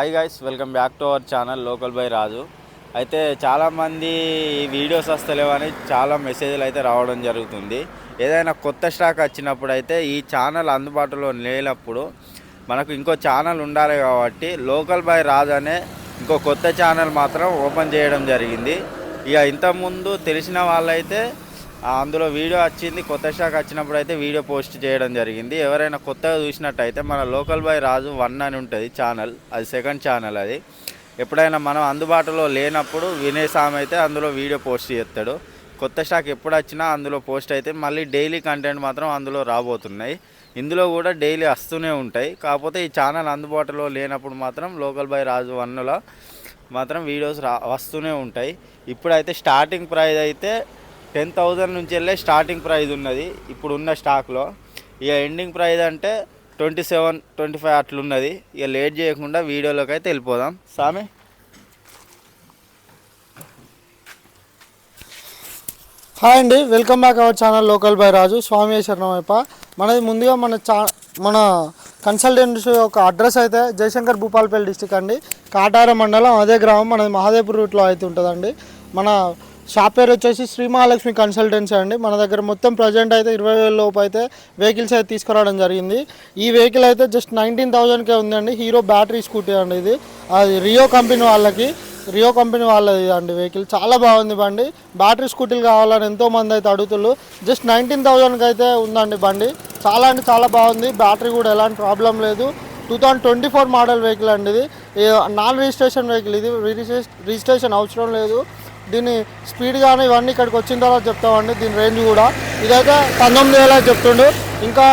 Hi guys welcome back to our channel local by Raju అయితే చాలామంది ఈ videos వస్తలేవని చాలా మెసేజ్లు అయితే రావడం జరుగుతుంది. ఏదైనా కొత్త స్టాక్ వచ్చినప్పుడు అయితే ఈ ఛానల్ అందుబాటులో లేనప్పుడు మనకు ఇంకో ఛానల్ ఉండాలి కాబట్టి లోకల్ బై రాజు అనే ఇంకో కొత్త ఛానల్ మాత్రం ఓపెన్ చేయడం జరిగింది. ఇక ఇంతకుముందు తెలిసిన వాళ్ళైతే అందులో వీడియో వచ్చింది కొత్త షాక్ వచ్చినప్పుడు అయితే వీడియో పోస్ట్ చేయడం జరిగింది. ఎవరైనా కొత్తగా చూసినట్టయితే మన లోకల్ బై రాజు వన్ అని ఉంటుంది ఛానల్ అది సెకండ్ ఛానల్ అది. ఎప్పుడైనా మనం అందుబాటులో లేనప్పుడు వినేసాం అయితే అందులో వీడియో పోస్ట్ చేస్తాడు. కొత్త స్టాక్ ఎప్పుడు వచ్చినా అందులో పోస్ట్ అయితే మళ్ళీ డైలీ కంటెంట్ మాత్రం అందులో రాబోతున్నాయి. ఇందులో కూడా డైలీ వస్తూనే ఉంటాయి. కాకపోతే ఈ ఛానల్ అందుబాటులో లేనప్పుడు మాత్రం లోకల్ బై రాజు వన్నులో మాత్రం వీడియోస్ రా వస్తూనే ఉంటాయి. ఇప్పుడైతే స్టార్టింగ్ ప్రైస్ అయితే టెన్ థౌజండ్ నుంచి వెళ్ళే స్టార్టింగ్ ప్రైజ్ ఉన్నది ఇప్పుడు ఉన్న స్టాక్లో. ఇక ఎండింగ్ ప్రైజ్ అంటే ట్వంటీ సెవెన్ ట్వంటీ ఫైవ్ అట్లున్నది. ఇక లేట్ చేయకుండా వీడియోలోకి అయితే వెళ్ళిపోదాం. సామి? హాయ్ అండి welcome back our channel local by Raju. స్వామి శరణమైప. మనది ముందుగా మన చా మన కన్సల్టెన్సీ యొక్క అడ్రస్ అయితే జయశంకర్ భూపాలపల్లి డిస్టిక్ అండి. కాటార మండలం అదే గ్రామం మనది మహాదేపూర్ రూట్లో అయితే ఉంటుందండి. మన షాప్ పేరు వచ్చేసి శ్రీ మహాలక్ష్మి కన్సల్టెన్సీ అండి. మన దగ్గర మొత్తం ప్రజెంట్ అయితే ఇరవై వేల లోపు అయితే వెహికల్స్ అయితే తీసుకురావడం జరిగింది. ఈ వెహికల్ అయితే జస్ట్ నైన్టీన్ థౌజండ్కే ఉందండి. హీరో బ్యాటరీ స్కూటీ అండి ఇది. అది రియో కంపెనీ వాళ్ళకి. రియో కంపెనీ వాళ్ళది అండి వెహికల్. చాలా బాగుంది బండి. బ్యాటరీ స్కూటీలు కావాలని ఎంతో మంది అయితే అడుగుతున్నారు జస్ట్ నైన్టీన్ థౌజండ్కి అయితే ఉందండి బండి. చాలా అంటే చాలా బాగుంది. బ్యాటరీ కూడా ఎలాంటి ప్రాబ్లం లేదు. Two thousand twenty four model vehicle అండి ఇది. నాన్ రిజిస్ట్రేషన్ వెహికల్ ఇది. రిజిస్ట్రేషన్ అవసరం లేదు. దీని స్పీడ్ కానీ ఇవన్నీ ఇక్కడికి వచ్చిన తర్వాత చెప్తామండి. దీని రేంజ్ కూడా. ఇదైతే పంతొమ్మిది వేల చెప్తుండు. ఇంకా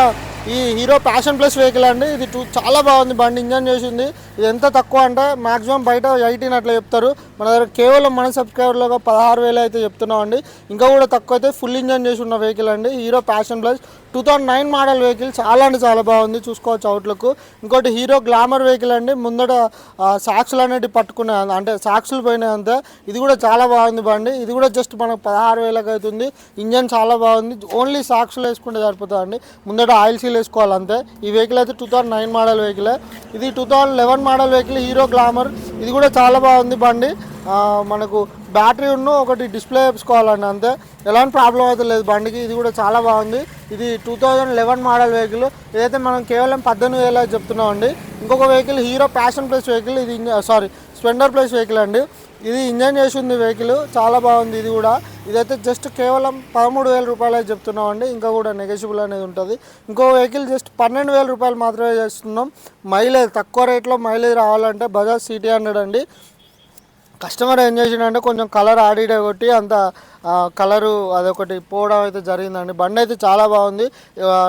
ఈ హీరో ప్యాషన్ ప్లస్ వెహికల్ అండి. ఇది టూ చాలా బాగుంది. బండి ఇంజన్ చేసింది. ఇది ఎంత తక్కువ అంటే మాక్సిమం బయట ఎయిటీన్ అట్లా చెప్తారు. మన దగ్గర కేవలం మన సబ్స్క్రైబర్లో పదహారు వేలు అయితే చెప్తున్నాం అండి ఇంకా కూడా తక్కువ అయితే ఫుల్ ఇంజన్ చేసి ఉన్న వెహికల్ అండి. Hero Passion plus two thousand nine model vehicle చాలా అంటే చాలా బాగుంది. చూసుకోవచ్చు అవుట్లుక్ ఇంకోటి హీరో గ్లామర్ వెహికల్ అండి. ముందట సాక్షులు అనేటివి పట్టుకునే అంటే సాక్షులు పోయినాయి అంతే. ఇది కూడా చాలా బాగుంది బండి. ఇది కూడా జస్ట్ మనకు పదహారు వేలకు అవుతుంది ఇంజన్ చాలా బాగుంది. ఓన్లీ సాక్షులు వేసుకుంటే సరిపోతుంది అండి ముందట ఆయిల్ సీల్ వేసుకోవాలి అంతే. ఈ వెహికల్ అయితే two thousand nine model vehicle ఇది two thousand eleven model vehicle Hero Glamour. ఇది కూడా చాలా బాగుంది బండి. మనకు బ్యాటరీ ఉన్న ఒకటి డిస్ప్లే వేసుకోవాలండి అంతే. ఎలాంటి ప్రాబ్లం అయితే లేదు బండికి. ఇది కూడా చాలా బాగుంది. ఇది two thousand eleven model vehicle. ఇదైతే మనం కేవలం పద్దెనిమిది వేల చెప్తున్నామండి ఇంకొక vehicle Hero Passion plus vehicle. ఇది సారీ స్ప్లెండర్ ప్లస్ వెహికల్ అండి. ఇది ఇంజన్ చేసి ఉంది వెహికల్ చాలా బాగుంది ఇది కూడా. ఇదైతే జస్ట్ కేవలం పదమూడు వేల రూపాయలు చెప్తున్నాం అండి ఇంకా కూడా నెగోషియబుల్ అనేది ఉంటుంది. ఇంకో వెహికల్ జస్ట్ పన్నెండు వేల రూపాయలు మాత్రమే చేస్తున్నాం. మైలేజ్ తక్కువ రేట్లో మైలేజ్ రావాలంటే బజాజ్ సిటీ హండ్రెడ్ అండి. కస్టమర్ ఏం చేసిండంటే కొంచెం కలర్ ఆడిడే కొట్టి అంత కలరు అదొకటి పోవడం అయితే జరిగిందండి. బండి అయితే చాలా బాగుంది.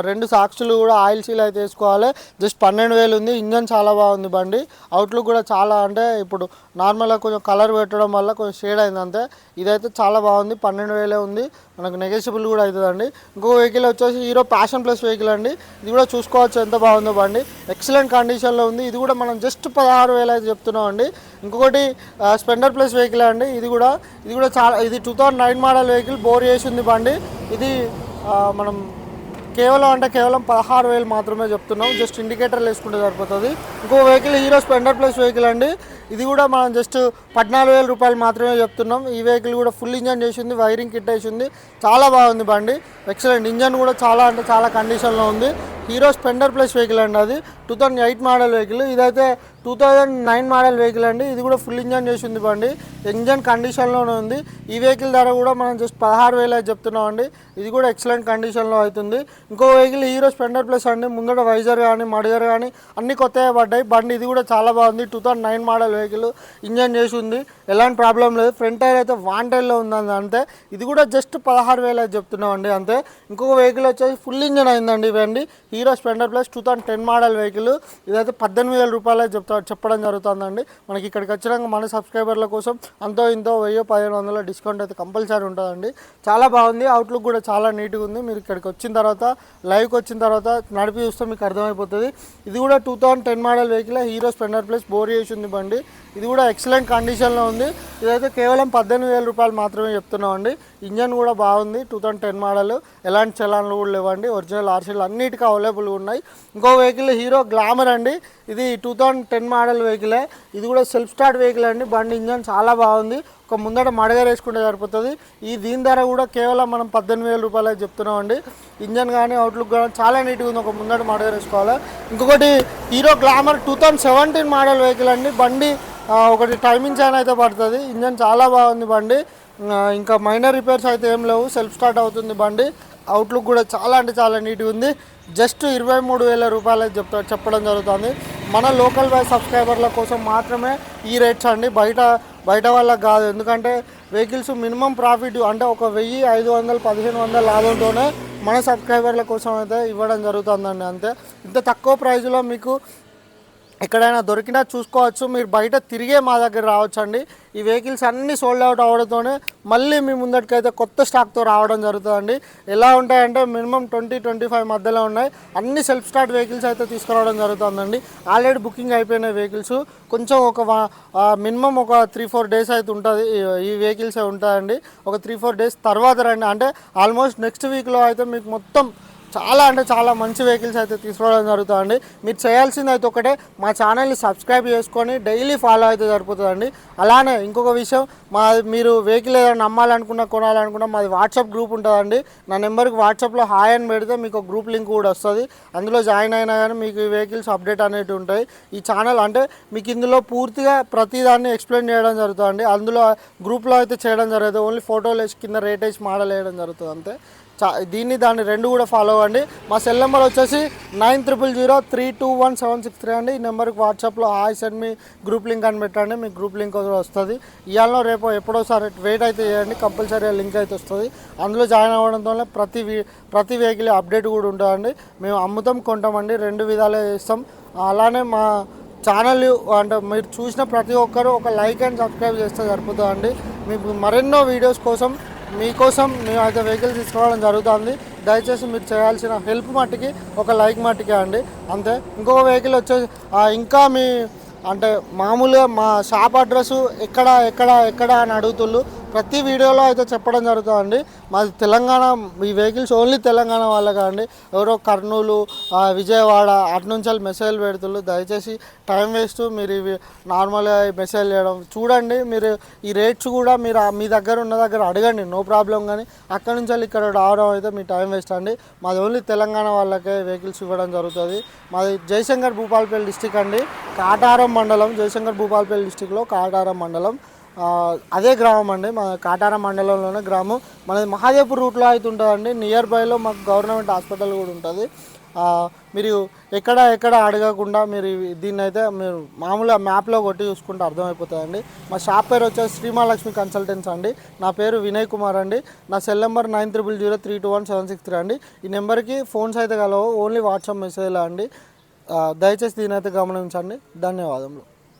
రెండు సాక్షులు కూడా ఆయిల్ సీల్ అయితే వేసుకోవాలి. జస్ట్ పన్నెండు వేలు ఉంది. ఇంజన్ చాలా బాగుంది బండి. అవుట్లుక్ కూడా చాలా అంటే ఇప్పుడు నార్మల్గా కొంచెం కలర్ పెట్టడం వల్ల కొంచెం షేడ్ అయింది అంతే. ఇదైతే చాలా బాగుంది. పన్నెండు వేలే ఉంది. మనకు నెగోషియబుల్ కూడా అవుతుందండి. ఇంకో వెహికల్ వచ్చేసి హీరో ప్యాషన్ ప్లస్ వెహికల్ అండి. ఇది కూడా చూసుకోవచ్చు ఎంత బాగుందో బండి. ఎక్సలెంట్ కండిషన్లో ఉంది. ఇది కూడా మనం జస్ట్ పదహారు వేలు అయితే చెప్తున్నాం అండి ఇంకొకటి స్పెండర్ ప్లస్ వెహికల్ అండి. ఇది కూడా ఇది కూడా చాలా ఇది two thousand nine model vehicle bore చేసింది బండి. ఇది మనం కేవలం అంటే కేవలం పదహారు వేలు మాత్రమే చెప్తున్నాం. జస్ట్ ఇండికేటర్లు వేసుకుంటే సరిపోతుంది. ఇంకో vehicle Hero Splendor plus vehicle అండి. ఇది కూడా మనం జస్ట్ పద్నాలుగు వేల రూపాయలు మాత్రమే చెప్తున్నాం. ఈ వెహికల్ కూడా ఫుల్ ఇంజన్ చేసింది వైరింగ్ కిట్ వేసింది. చాలా బాగుంది బండి. ఎక్సలెంట్ ఇంజన్ కూడా చాలా అంటే చాలా కండిషన్లో ఉంది. హీరో స్పెండర్ ప్లస్ వెహికల్ అండి అది. Two thousand eight model vehicle. ఇదైతే two thousand nine model vehicle అండి. ఇది కూడా ఫుల్ ఇంజన్ చేసింది బండి. ఇంజన్ కండిషన్లోనే ఉంది. ఈ వెహికల్ ధర కూడా మనం జస్ట్ పదహారు వేలు అయితే చెప్తున్నామండి. ఇది కూడా ఎక్సలెంట్ కండిషన్లో అవుతుంది. ఇంకో వెహికల్ హీరో స్పెండర్ ప్లస్ అండి. ముందర వైజర్ కానీ మడిగర్ కానీ అన్ని కొత్తగా పడ్డాయి. బండి ఇది కూడా చాలా బాగుంది. Two thousand nine model vehicle engine చేసి ఉంది. ఎలాంటి ప్రాబ్లం లేదు. ఫ్రంట్ టైర్ అయితే వాన్ టైర్లో ఉందండి అంతే. ఇది కూడా జస్ట్ పదహారు వేలు అయితే చెప్తున్నామండి అంతే. ఇంకొక వెహికల్ వచ్చేసి ఫుల్ ఇంజన్ అయిందండి ఇవండి Hero Splendor plus two thousand ten model vehicle ఇదైతే పద్దెనిమిది వేల రూపాయలు చెప్తా చెప్పడం జరుగుతుందండి. మనకి ఇక్కడికి వచ్చినాక మన సబ్స్క్రైబర్ల కోసం అంతో ఇంతో వెయ్యి పదిహేను వందల డిస్కౌంట్ అయితే కంపల్సరీ ఉంటుందండి. చాలా బాగుంది. అవుట్లుక్ కూడా చాలా నీట్గా ఉంది. మీరు ఇక్కడికి వచ్చిన తర్వాత లైవ్కి వచ్చిన తర్వాత నడిపి చూస్తే మీకు అర్థమైపోతుంది. ఇది కూడా two thousand ten model vehicle Hero Splendor plus bore చేసి ఉంది బండి. ఇది కూడా ఎక్సలెంట్ కండిషన్లో ఉంది. ఇదైతే కేవలం పద్దెనిమిది వేల రూపాయలు మాత్రమే చెప్తున్నాం అండి ఇంజన్ కూడా బాగుంది. Two thousand ten model. ఎలాంటి చలాన్లు కూడా లేవండి. ఒరిజినల్ ఆర్సీలు అన్నిటికీ అవైలబుల్ ఉన్నాయి. ఇంకో వెహికల్ హీరో గ్లామర్ అండి. ఇది టూ థౌజండ్ టెన్ మోడల్ వెహికలే. ఇది కూడా సెల్ఫ్ స్టార్ట్ వెహికల్ అండి. బండి ఇంజన్ చాలా బాగుంది. ఒక ముందట మడగ వేసుకుంటే సరిపోతుంది. ఈ దీని ధర కూడా కేవలం మనం పద్దెనిమిది వేల రూపాయలు చెప్తున్నాం అండి ఇంజన్ కానీ అవుట్లుక్ కానీ చాలా నీట్గా ఉంది. ఒక ముందట మడగ వేసుకోవాలి ఇంకొకటి Hero Glamour two thousand seventeen model vehicle అండి. బండి ఒకటి టైమింగ్ చైన్ అయితే పడుతుంది. ఇంజన్ చాలా బాగుంది బండి. ఇంకా మైనర్ రిపేర్స్ అయితే ఏం లేవు. సెల్ఫ్ స్టార్ట్ అవుతుంది బండి. అవుట్లుక్ కూడా చాలా అంటే చాలా నీట్గా ఉంది. జస్ట్ ఇరవై మూడు వేల రూపాయలు చెప్తా చెప్పడం జరుగుతుంది. మన లోకల్ బై సబ్స్క్రైబర్ల కోసం మాత్రమే ఈ రేట్స్ అండి. బయట బయట వాళ్ళకి కాదు. ఎందుకంటే వెహికల్స్ మినిమం ప్రాఫిట్ అంటే ఒక వెయ్యి ఐదు వందలు పదిహేను వందల లాభంతోనే మన సబ్స్క్రైబర్ల కోసం అయితే ఇవ్వడం జరుగుతుందండి అంతే. ఇంత తక్కువ ప్రైస్లో మీకు ఎక్కడైనా దొరికినా చూసుకోవచ్చు. మీరు బయట తిరిగే మా దగ్గర రావచ్చు అండి ఈ వెహికల్స్ అన్నీ సోల్డ్ అవుట్ అవడంతోనే మళ్ళీ మీ ముందటికైతే కొత్త స్టాక్తో రావడం జరుగుతుందండి. ఎలా ఉంటాయంటే మినిమం ట్వంటీ ట్వంటీ ఫైవ్ మధ్యలో ఉన్నాయి. అన్ని సెల్ఫ్ స్టార్ట్ వెహికల్స్ అయితే తీసుకురావడం జరుగుతుందండి. ఆల్రెడీ బుకింగ్ అయిపోయిన వెహికల్స్ కొంచెం ఒక మినిమం ఒక త్రీ ఫోర్ డేస్ అయితే ఉంటుంది. ఈ- ఈ వెహికల్స్ ఉంటాయండి. ఒక త్రీ ఫోర్ డేస్ తర్వాత రండి. అంటే ఆల్మోస్ట్ నెక్స్ట్ వీక్లో అయితే మీకు మొత్తం చాలా అంటే చాలా మంచి వెహికల్స్ అయితే తీసుకోవడం జరుగుతుందండి. మీరు చేయాల్సింది అయితే ఒకటే మా ఛానల్ని సబ్స్క్రైబ్ చేసుకొని డైలీ ఫాలో అయితే సరిపోతుందండి అలానే ఇంకొక విషయం మా మీరు వెహికల్ ఏదైనా నమ్మాలనుకున్నా కొనాలనుకున్నా మాది వాట్సాప్ గ్రూప్ ఉంటుందండి. నా నెంబర్కి వాట్సాప్లో హాయ్ అని పెడితే మీకు ఒక గ్రూప్ లింక్ కూడా వస్తుంది. అందులో జాయిన్ అయినా కానీ మీకు ఈ వెహికల్స్ అప్డేట్ అనేవి ఉంటాయి. ఈ ఛానల్ అంటే మీకు ఇందులో పూర్తిగా ప్రతిదాన్ని ఎక్స్ప్లెయిన్ చేయడం జరుగుతుందండి. అందులో గ్రూప్లో అయితే చేయడం జరుగుతుంది. ఓన్లీ ఫోటోలు వేసి కింద రేట్ వేసి మోడల్ వేయడం జరుగుతుంది అంతే. దీన్ని దాన్ని రెండు కూడా ఫాలో అవ్వండి. మా సెల్ నెంబర్ వచ్చేసి nine triple zero three two one seven six three అండి. ఈ నెంబర్కి వాట్సాప్లో హాయ్ సెండ్ మీ గ్రూప్ లింక్ అని పెట్టండి. మీ గ్రూప్ లింక్ కూడా వస్తుంది. ఇవాళ రేపు ఎప్పుడోసారి వెయిట్ అయితే చేయండి. కంపల్సరీ లింక్ అయితే వస్తుంది. అందులో జాయిన్ అవ్వడంతో ప్రతి వీ- ప్రతి వెహికల్ అప్డేట్ కూడా ఉంటుందండి. మేము అమ్ముతాం కొంటామండి. రెండు విధాలే చేస్తాం. అలానే మా ఛానల్ అంటే మీరు చూసిన ప్రతి ఒక్కరూ ఒక లైక్ అండ్ సబ్స్క్రైబ్ చేస్తే సరిపోతుందండి. మీకు మరెన్నో వీడియోస్ కోసం మీకోసం మేము అయితే వెహికల్ తీసుకోవడం జరుగుతుంది. దయచేసి మీరు చేయాల్సిన హెల్ప్ మట్టికి ఒక లైక్ మట్టికే అండి. అంతే. ఇంకొక వెహికల్ వచ్చేసి ఇంకా మీ అంటే మామూలుగా మా షాప్ అడ్రస్ ఎక్కడ ఎక్కడ ఎక్కడ అని అడుగుతుళ్ళు. ప్రతి వీడియోలో అయితే చెప్పడం జరుగుతుందండి. మాది తెలంగాణ ఈ వెహికల్స్ ఓన్లీ తెలంగాణ వాళ్ళగా అండి ఎవరో కర్నూలు విజయవాడ అటు నుంచి మెసేజ్లు పెడుతుళ్ళు దయచేసి టైం వేస్ట్. మీరు ఇవి నార్మల్గా మెసేజ్ చేయడం. చూడండి మీరు ఈ రేట్స్ కూడా మీరు మీ దగ్గర ఉన్న దగ్గర అడగండి. నో ప్రాబ్లం కానీ అక్కడ నుంచి వెళ్ళి ఇక్కడ రావడం అయితే మీ టైం వేస్ట్ అండి. మాది ఓన్లీ తెలంగాణ వాళ్ళకే వెహికల్స్ ఇవ్వడం జరుగుతుంది. మాది జయశంకర్ భూపాలపల్లి డిస్టిక్ అండి. కాటారం మండలం జయశంకర్ భూపాలపల్లి డిస్టిక్లో కాటారం మండలం. అదే గ్రామం అండి. మా కాటారం మండలంలోనే గ్రామం. మనది మహాదేవ్పూర్ రూట్లో అయితే ఉంటుందండి. నియర్ బైలో మాకు గవర్నమెంట్ హాస్పిటల్ కూడా ఉంటుంది. మీరు ఎక్కడ ఎక్కడ అడగకుండా మీరు దీన్ని అయితే మీరు మామూలుగా మ్యాప్లో కొట్టి చూసుకుంటే అర్థమైపోతుందండి. మా షాప్ పేరు వచ్చేసి శ్రీమహాలక్ష్మి కన్సల్టెన్స్ అండి. నా పేరు వినయ్ కుమార్ అండి. నా cell number nine triple zero three two one seven six three అండి. ఈ నెంబర్కి ఫోన్స్ అయితే కలవు. ఓన్లీ వాట్సాప్ మెసేజ్లా అండి. దయచేసి దీని అయితే గమనించండి. ధన్యవాదములు.